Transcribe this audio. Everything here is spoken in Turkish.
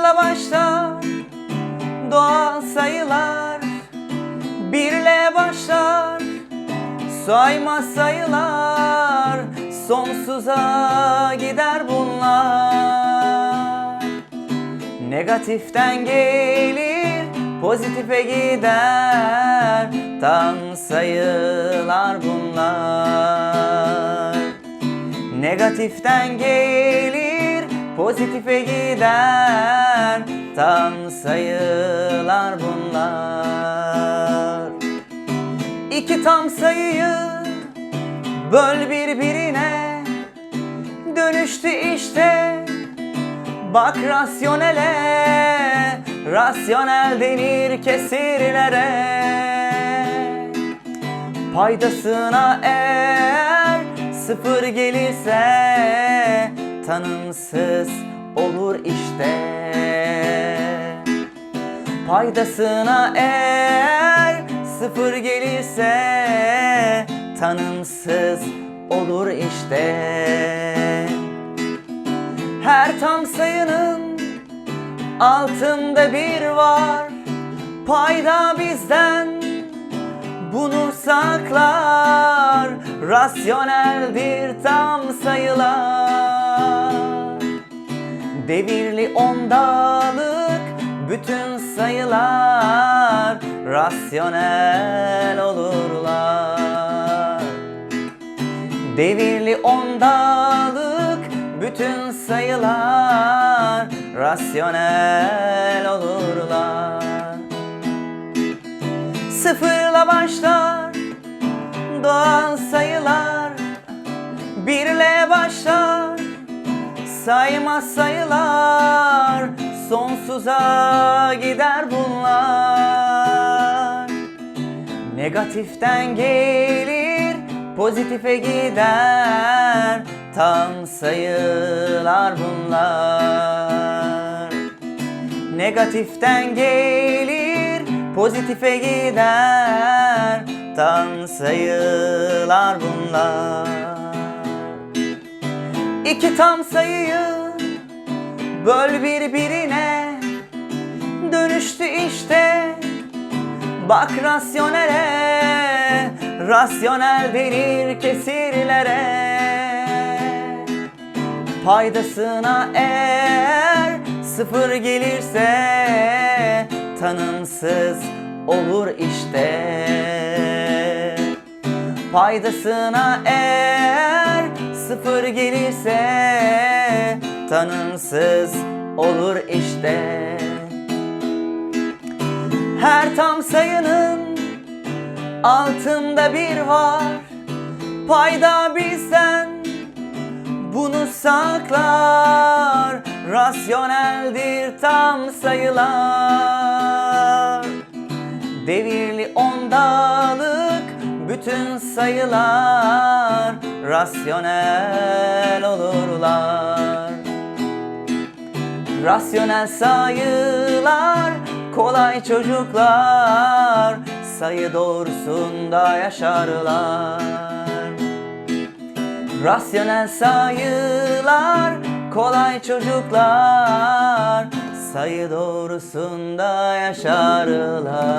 Sıfırla başlar doğal sayılar. Birle başlar sayma sayılar. Sonsuza gider bunlar. Negatiften gelir pozitife gider. Tam sayılar bunlar. Negatiften gelir pozitife gider Tam sayılar bunlar. İki tam sayıyı böl birbirine. Dönüştü işte. Bak rasyonele Rasyonel denir kesirlere. Paydasına eğer sıfır gelirse Tanımsız olur işte. Paydasına eğer sıfır gelirse Tanımsız olur işte. Her tam sayının altında bir var. Payda bizden bunu saklar. Rasyoneldir tam Devirli ondalık bütün sayılar rasyonel olurlar. Devirli ondalık bütün sayılar rasyonel olurlar. Sıfırla başlar doğal sayılar Birle başlar sayma sayılar Sonsuza gider bunlar. Negatiften gelir pozitife gider Tam sayılar bunlar. Negatiften gelir pozitife gider Tam sayılar bunlar İki tam sayıyı böl birbirine. Dönüştü işte Bak rasyonele Rasyonel denir kesirlere. Paydasına eğer sıfır gelirse Tanımsız olur işte. Paydasına eğer sıfır gelirse Tanımsız olur işte. Her tam sayının altında bir var. Payda bizden bunu saklar. Rasyoneldir tam sayılar. Devirli ondalık bütün sayılar rasyonel olurlar. Rasyonel sayılar kolay çocuklar sayı doğrusunda yaşarlar. Rasyonel sayılar kolay çocuklar sayı doğrusunda yaşarlar